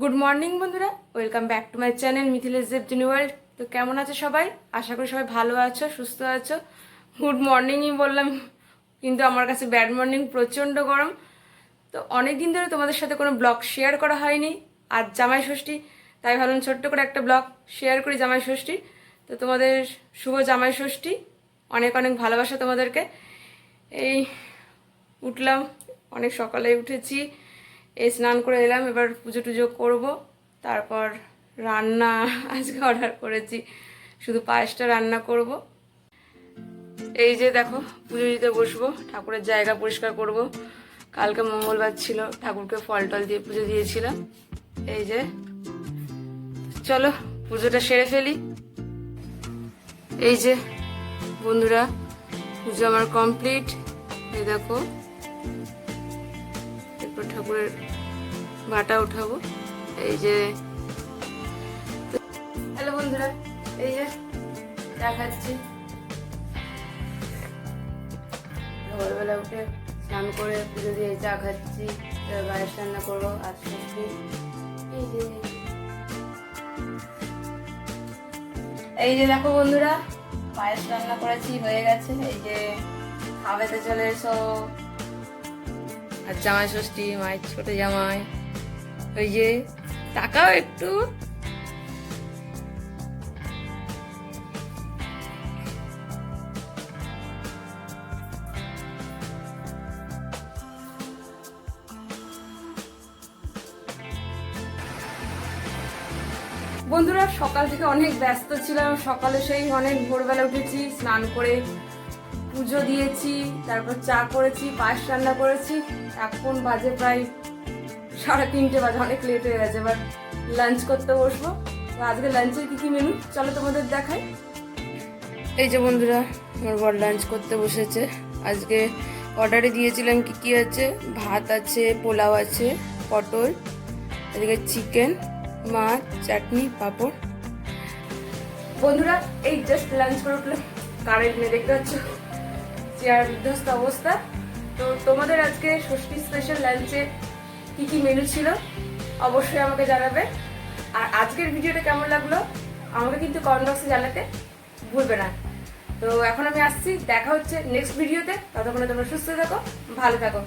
Good morning বন্ধুরা। Welcome back to my channel Mithilesh Debjini world তো কেমন আছো সবাই? আশা করি সবাই ভালো আছো, সুস্থ আছো। গুড মর্নিংই বললাম, কিন্তু আমার কাছে ব্যাড মর্নিং প্রচণ্ড গরম। তো অনেক দিন ধরে তোমাদের সাথে কোনো ব্লগ শেয়ার করা হয়নি। আর জামাই ষষ্ঠী, তাই ভাবলাম ছোট্ট করে একটা ব্লগ শেয়ার করি জামাই ষষ্ঠী। তো তোমাদের শুভ জামাই ষষ্ঠী। অনেক অনেক ভালোবাসা তোমাদেরকে। এই, উঠলাম, অনেক সকালে উঠেছি। এই স্নান করে এলাম, এবার পুজো টুজো করব। তারপর রান্না আজকে অর্ডার করেছি, শুধু পায়েসটা রান্না করব। এই যে দেখো, পুজো দিতে বসবো, ঠাকুরের জায়গা পরিষ্কার করব। কালকে মঙ্গলবার ছিল, ঠাকুরকে ফল টল দিয়ে পুজো দিয়েছিলাম। এই যে, চলো পুজোটা সেরে ফেলি। এই যে, বন্ধুরা, পুজো আমার কমপ্লিট এই দেখো এরপর ঠাকুরের বাটা উঠাবো। এই যে, হ্যালো বন্ধুরা, এই যে, দেখাচ্ছি। ভোরবেলা উঠে স্নান করে পুজো দিয়ে চা খাচ্ছি পায়েস রান্না করব, আর এই যে। এই যে দেখো বন্ধুরা, পায়েস রান্না করেছি, হয়ে গেছে। এই যে খাবেতে চলে এসো। আর জামাই ষষ্ঠী, মায়ের ছোট জামাই। ওই যে তাকাও একটু। বন্ধুরা, সকাল থেকে অনেক ব্যস্ত ছিলাম। সকালে সেই অনেক ভোরবেলা উঠেছি, স্নান করে পুজো দিয়েছি তারপর চা করেছি পায়েস রান্না করেছি। এখন বাজে প্রায় সাড়ে তিনটে বাজে অনেক লেট হয়ে গেছে এবার লাঞ্চ করতে বসবো। তো আজকে লাঞ্চের কী কী মেনু চলো তোমাদের দেখাই। এই যে বন্ধুরা আমার বর লাঞ্চ করতে বসেছে। আজকে অর্ডারে দিয়েছিলাম কি কি আছে? ভাত আছে পোলাও আছে পটল এদিকে চিকেন মাছ চাটনি পাঁপড়। বন্ধুরা এই জাস্ট লাঞ্চ করে উঠলাম। কারেন্ট নেই দেখতে পাচ্ছ? চেয়ার বিধ্বস্ত অবস্থা। তো তোমাদের আজকে ষষ্ঠী স্পেশাল লাঞ্চে কি কি মেনু ছিল, অবশ্যই আমাকে জানাবে। আর আজকের ভিডিওটা কেমন লাগল, আমাকে কিন্তু কমেন্ট বক্সে জানাতে ভুলবে না। তো এখন আমি আসছি, দেখা হচ্ছে নেক্সট ভিডিওতে ততক্ষণে তোমরা সুস্থ থাকো, ভালো থাকো।